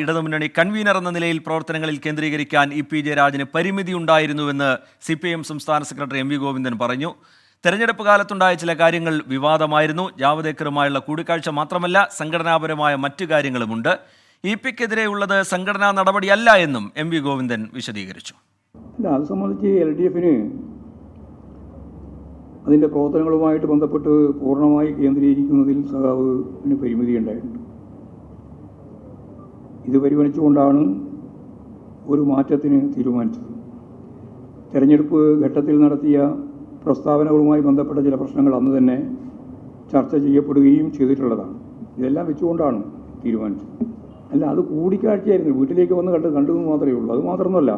ഇടതുമുന്നണി കൺവീനർ എന്ന നിലയിൽ പ്രവർത്തനങ്ങളിൽ കേന്ദ്രീകരിക്കാൻ ഇ പി ജയരാജന് പരിമിതി ഉണ്ടായിരുന്നുവെന്ന് സി പി എം സംസ്ഥാന സെക്രട്ടറി എം വി ഗോവിന്ദൻ പറഞ്ഞു. തെരഞ്ഞെടുപ്പ് കാലത്തുണ്ടായ ചില കാര്യങ്ങൾ വിവാദമായിരുന്നു. ജാവദേക്കറുമായുള്ള കൂടിക്കാഴ്ച മാത്രമല്ല സംഘടനാപരമായ മറ്റു കാര്യങ്ങളുമുണ്ട്. ഇ പിക്കെതിരെയുള്ളത് സംഘടനാ നടപടിയല്ല എന്നും എം വി ഗോവിന്ദൻ വിശദീകരിച്ചു. അത് സംബന്ധിച്ച് എൽ ഡി എഫിന് അതിന്റെ പ്രവർത്തനങ്ങളുമായിട്ട് ബന്ധപ്പെട്ട് പൂർണമായി കേന്ദ്രീകരിക്കുന്നതിൽ സഖാവ് പരിമിതി ഉണ്ടായിട്ടുണ്ട് ഇത് പരിഗണിച്ചുകൊണ്ടാണ് ഒരു മാറ്റത്തിന് തീരുമാനിച്ചത്. തെരഞ്ഞെടുപ്പ് ഘട്ടത്തിൽ നടത്തിയ പ്രസ്താവനകളുമായി ബന്ധപ്പെട്ട ചില പ്രശ്നങ്ങൾ അന്ന് തന്നെ ചർച്ച ചെയ്യപ്പെടുകയും ചെയ്തിട്ടുള്ളതാണ്. ഇതെല്ലാം വെച്ചുകൊണ്ടാണ് തീരുമാനിച്ചത്. അല്ല അത് കൂടിക്കാഴ്ചയായിരുന്നു. വീട്ടിലേക്ക് വന്ന് കണ്ട് കണ്ടത് മാത്രമേ ഉള്ളൂ. അത് മാത്രമൊന്നുമല്ല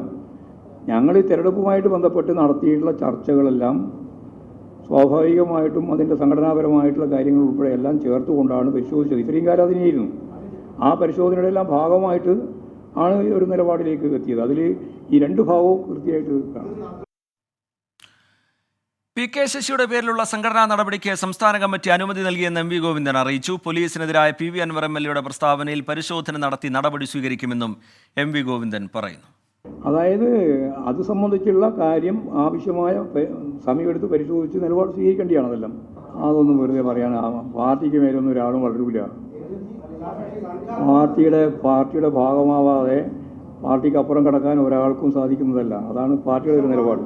ഞങ്ങൾ ഈ തെരഞ്ഞെടുപ്പുമായിട്ട് ബന്ധപ്പെട്ട് നടത്തിയിട്ടുള്ള ചർച്ചകളെല്ലാം സ്വാഭാവികമായിട്ടും അതിന്റെ സംഘടനാപരമായിട്ടുള്ള കാര്യങ്ങൾ ഉൾപ്പെടെ എല്ലാം ചേർത്തുകൊണ്ടാണ് പരിശോധിച്ചത്. ഇത്രയും കാലം അതിനെയായിരുന്നു. ആ പരിശോധനയുടെ എല്ലാം ഭാഗമായിട്ട് ആണ് ഈ ഒരു നിലപാടിലേക്ക് എത്തിയത്. അതിൽ ഈ രണ്ട് ഭാഗവും കൃത്യമായിട്ട് കാണാം. പി കെ ശശിയുടെ പേരിലുള്ള സംഘടനാ നടപടിക്ക് സംസ്ഥാന കമ്മിറ്റി അനുമതി നൽകിയെന്ന് എം വി ഗോവിന്ദൻ അറിയിച്ചു. പോലീസിനെതിരായ P V Anvar M L എയുടെ പ്രസ്താവനയിൽ പരിശോധന നടത്തി നടപടി സ്വീകരിക്കുമെന്നും എം വി ഗോവിന്ദൻ പറയുന്നു. അതായത് അത് സംബന്ധിച്ചുള്ള കാര്യം ആവശ്യമായ സമയമെടുത്ത് പരിശോധിച്ച് നിലപാട് സ്വീകരിക്കേണ്ടതാണ് അതെല്ലാം. അതൊന്നും വെറുതെ പറയാൻ പാർട്ടിക്ക് മേലൊന്നും ഒരാളും വളരില്ല പാർട്ടിയുടെ പാർട്ടിയുടെ ഭാഗമാവാതെ പാർട്ടിക്ക് അപ്പുറം കടക്കാൻ ഒരാൾക്കും സാധിക്കുന്നതല്ല. അതാണ് പാർട്ടിയുടെ ഒരു നിലപാട്.